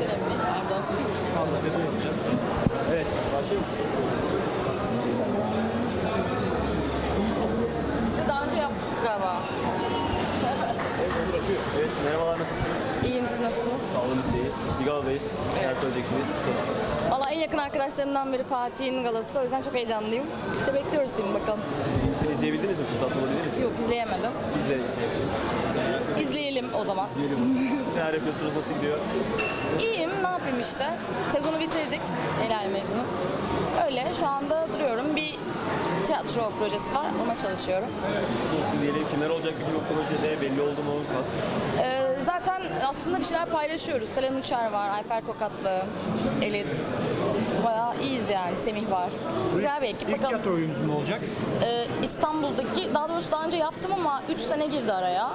Önemli değil. Pardon. Anlatıda yapacağız. Evet, başlayalım. Size daha önce yapmıştık galiba. Evet, merhabalar nasılsınız? İyiyim siz nasılsınız? Sağ olun bizdeyiz. Bigal'dayız. Neler söyleyeceksiniz? Valla en yakın arkadaşlarımdan biri Fatih'in galası. O yüzden çok heyecanlıyım. İşte bekliyoruz filmi bakalım. Siz izleyebildiniz mi? Fırsat bulabildiniz mi? Yok izleyemedim. Biz de izleyebiliriz. İzleyelim o zaman. Diyelim. Neler yapıyorsunuz? Nasıl gidiyor? İyiyim ne yapayım işte. Sezonu bitirdik. Helal Mecnun. Öyle şu anda duruyorum. Bir tiyatro projesi var. Ona çalışıyorum. Siz olsun diyelim. Kimler olacak peki bu projede? Belli oldu mu? Kas. Ee, zaten aslında bir şeyler paylaşıyoruz. Selen Uçar var, Ayfer Tokatlı, Elit. Bayağı iyiyiz yani. Semih var. Güzel bir ekip. İlk Bakalım. tiyatro oyunumuz mu olacak? Ee, İstanbul'daki, daha doğrusu daha önce yaptım ama 3 sene girdi araya.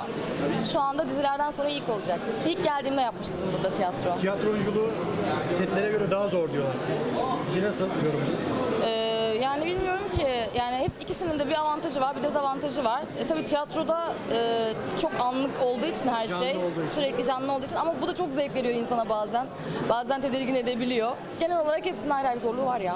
Şu anda dizilerden sonra ilk olacak. İlk geldiğimde yapmıştım burada tiyatro. Tiyatro oyunculuğu setlere göre daha zor diyorlar. Siz, sizce nasıl yorumunuz? Ee, hep ikisinin de bir avantajı var bir dezavantajı var. E, tabii tiyatroda e, çok anlık olduğu için her Canlı şey olduğu için. sürekli canlı olduğu için ama bu da çok zevk veriyor insana bazen. Bazen tedirgin edebiliyor. Genel olarak hepsinin ayrı ayrı zorluğu var ya.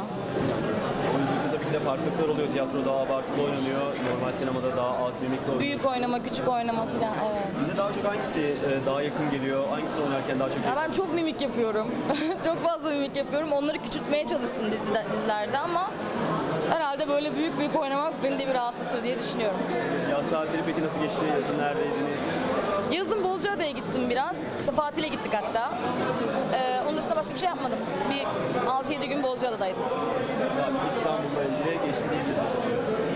Oyunculukta tabii ki de farklılıklar oluyor. Tiyatro daha abartılı oynanıyor. Normal sinemada daha az mimikli oynuyor. Büyük oynama, küçük oynama falan evet. Size daha çok hangisi e, daha yakın geliyor? Hangisini oynarken daha çok Ya ben çok mimik yapıyorum. çok fazla mimik yapıyorum. Onları küçültmeye çalıştım dizide, dizilerde ama herhalde böyle büyük büyük oynamak beni de bir rahatlatır diye düşünüyorum. Yaz tatili peki nasıl geçti? Yazın neredeydiniz? Yazın Bozcaada'ya gittim biraz. İşte Fatih'le gittik hatta. Ee, onun dışında başka bir şey yapmadım. Bir 6-7 gün Bozcaada'daydım. İstanbul'la ilgili geçti diyebiliriz.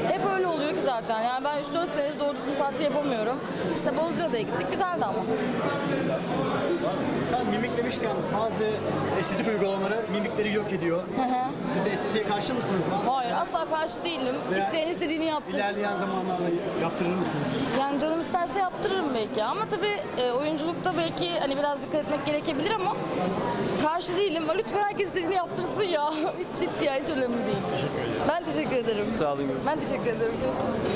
Hep öyle oluyor ki zaten. Yani ben 3-4 senedir doğru düzgün tatil yapamıyorum. İşte Bozcaada'ya gittik. Güzeldi ama. Mimik demişken bazı estetik uygulamaları mimikleri yok ediyor. Siz de estetiğe karşı mısınız? Hayır asla karşı değilim. Veya İsteyen istediğini yaptırsın. İlerleyen zamanlarda yaptırır mısınız? Yani canım isterse yaptırırım belki ama tabii e, oyunculukta belki hani biraz dikkat etmek gerekebilir ama karşı değilim. Lütfen herkes istediğini yaptırsın ya. hiç hiç ya hiç önemli değil. Ben teşekkür ederim. Sağ olun. Ben teşekkür ederim. Görüşürüz.